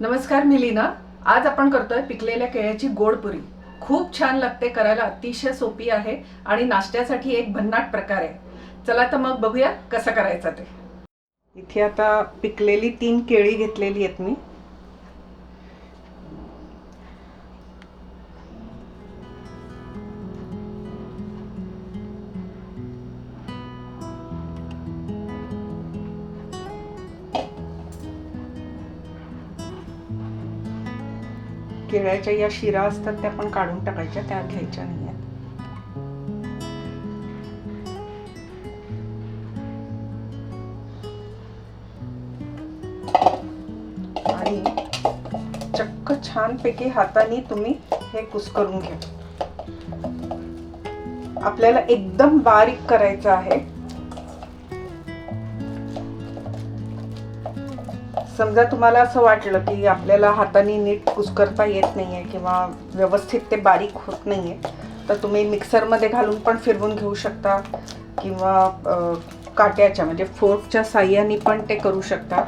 नमस्कार मी लीना. आज आपण करतोय पिकलेल्या केळ्याची गोड पुरी. खूप छान लागते करायला अतिशय सोपी आहे आणि नाश्त्यासाठी एक भन्नाट प्रकार आहे. चला तर मग बघूया कसं करायचं ते. इथे आता पिकलेली तीन केळी घेतलेली आहेत मी. केळ्याच्या या शिरा असतात त्या पण काढून टाकायच्या त्या घ्यायच्या नाही आणि चक्क छानपैकी हाताने तुम्ही हे कुस्करून घ्या. आपल्याला एकदम बारीक करायचं आहे. समजा तुम्हाला असं वाटलं की आपल्याला हाताने नीट कुस्करता येत नाही आहे किंवा व्यवस्थित ते बारीक होत नाही आहे तर तुम्ही मिक्सरमध्ये घालून पण फिरवून घेऊ शकता किंवा काट्याच्या म्हणजे फोर्कच्या साह्याने पण ते करू शकता.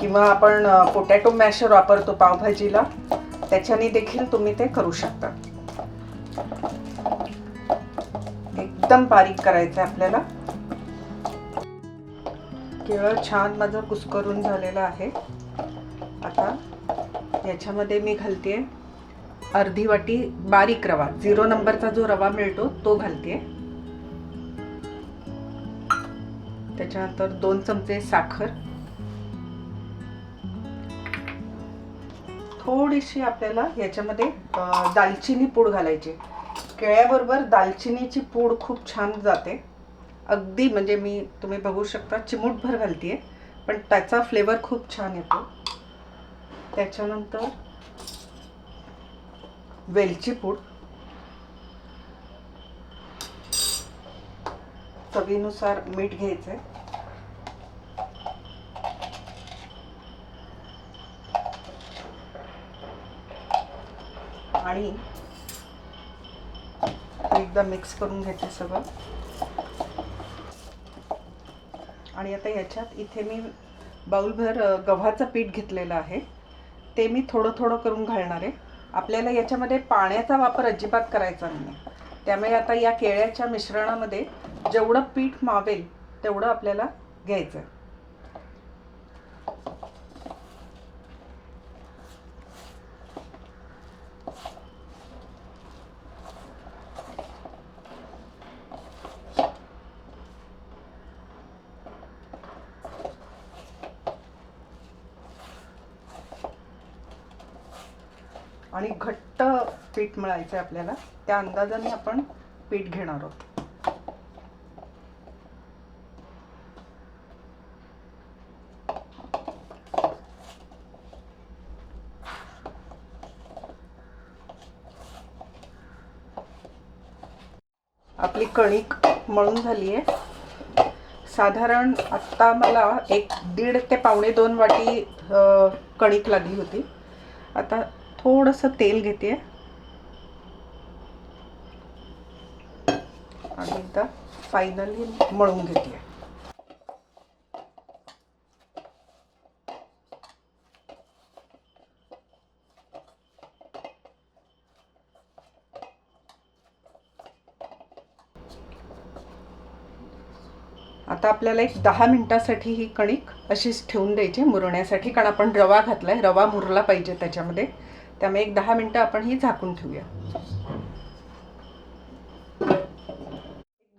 किंवा आपण पोटॅटो मॅशर वापरतो पावभाजीला त्याच्याने देखील तुम्ही ते करू शकता. एकदम बारीक करायचं आहे आपल्याला. केळं छान माझं कुस्करून झालेलं आहे. आता याच्यामध्ये मी घालते अर्धी वाटी बारीक रवा. झिरो नंबरचा जो रवा मिळतो तो घालते त्याच्यानंतर दोन चमचे साखर. थोडीशी आपल्याला याच्यामध्ये दालचिनी पूड घालायची. केळ्याबरोबर दालचिनीची पूड खूप छान जाते. अगदी म्हणजे मी तुम्ही बघू शकता चिमूटभर घालतीये. पण त्याचा फ्लेवर खूप छान येतो. त्याच्यानंतर वेलची पूड. चवीनुसार मीठ घ्यायचं आहे आणि एकदा मिक्स करून घ्यायचं सगळं. आणि आता याच्यात इथे मी बाऊलभर गव्हाचं पीठ घेतलेलं आहे. ते मी थोडं थोडं करून घालणार आहे. आपल्याला याच्यामध्ये पाण्याचा वापर अजिबात करायचा नाही त्यामुळे आता या केळ्याच्या मिश्रणामध्ये जेवढं पीठ मावेल तेवढं आपल्याला घ्यायचं आहे आणि घट्ट पीठ मिळायचं आहे आपल्याला त्या अंदाजाने आपण पीठ घेणार आहोत. आपली कणिक मळून झाली आहे साधारण आत्ता मला एक दीड ते पावणे दोन वाटी कणिक लागली होती. आता थोडंसं तेल घेते. आणि एकदा फायनली मळून घेते. आता आपल्याला एक दहा मिनिटासाठी ही कणिक अशीच ठेवून द्यायची. मुरण्यासाठी कारण आपण रवा घातलाय. रवा मुरला पाहिजे त्याच्यामध्ये. त्यामुळे एक दहा मिनटं आपण ही झाकून ठेवूया.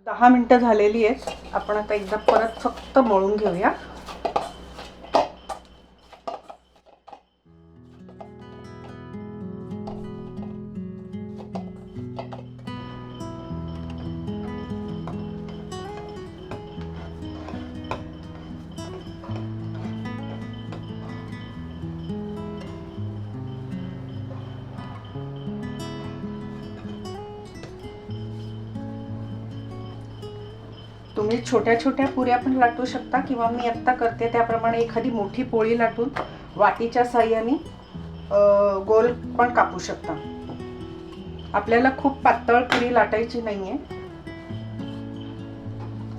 दहा मिनिटं झालेली आहेत. आपण आता एकदा परत फक्त मळून घेऊया. तुम्ही छोट्या छोट्या पुऱ्या पण लाटू शकता किंवा मी आत्ता करते त्याप्रमाणे एखादी मोठी पोळी लाटून वाटीच्या साह्याने गोल पण कापू शकता आपल्याला खूप पातळ पुरी लाटायची नाहीये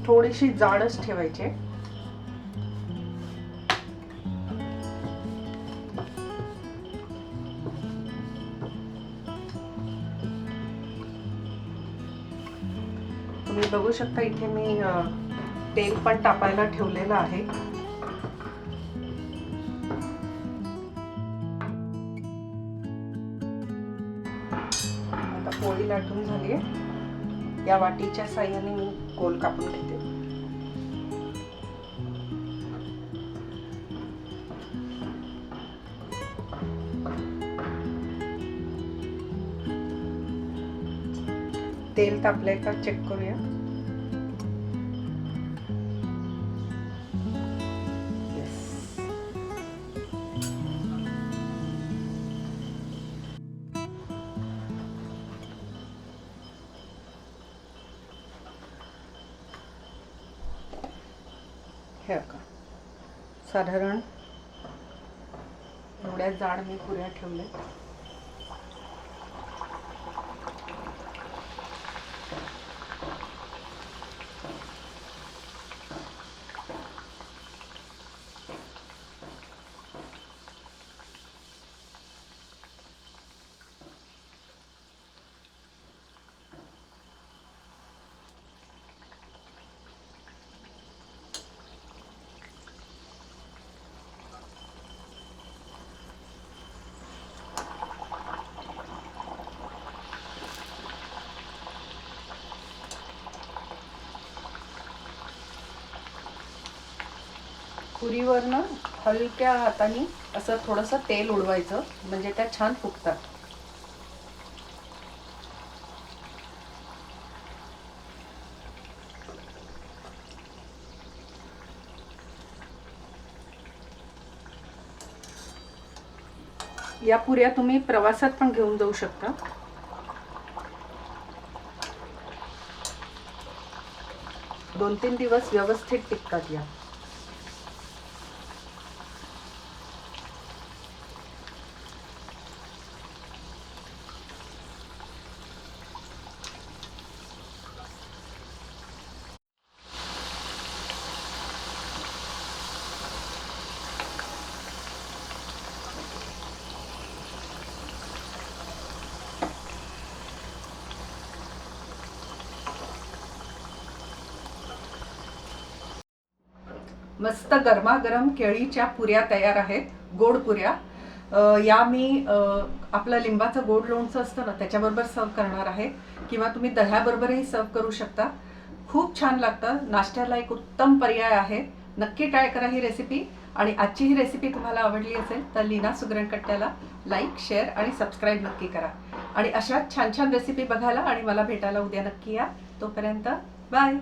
थोडीशी जाडच ठेवायची आहे. बघू शकता इथे मी तेल पण तापायला ठेवलेलं आहे. आता पोळी लाटून झाली आहे. या वाटीच्या साह्याने मी गोल कापून घेते. तेल तापलंय का? चेक करूया. हे का साधारण एवढ्या जाड मी पुऱ्या ठेवल्या पुरीवरनं हलक्या हाताने असं थोडंसं तेल उडवायचं म्हणजे त्या छान फुगतात. या पुऱ्या तुम्ही प्रवासात पण घेऊन जाऊ शकता. दोन तीन दिवस व्यवस्थित टिकतात या. मस्त गरमागरम केळीच्या पुऱ्या तयार आहेत गोड पुऱ्या. या मी आपलं लिंबाचं गोड लोणचं असतं ना त्याच्याबरोबर सर्व करणार आहे. किंवा तुम्ही दह्याबरोबरही सर्व करू शकता. खूप छान लागतं. नाश्त्याला एक उत्तम पर्याय आहे. नक्की ट्राय करा ही रेसिपी आणि आजची ही रेसिपी तुम्हाला आवडली असेल तर लीना सुगरणकट्ट्याला लाईक शेअर आणि सबस्क्राईब नक्की करा. आणि अशाच छान छान रेसिपी बघायला आणि मला भेटायला उद्या नक्की या. तोपर्यंत बाय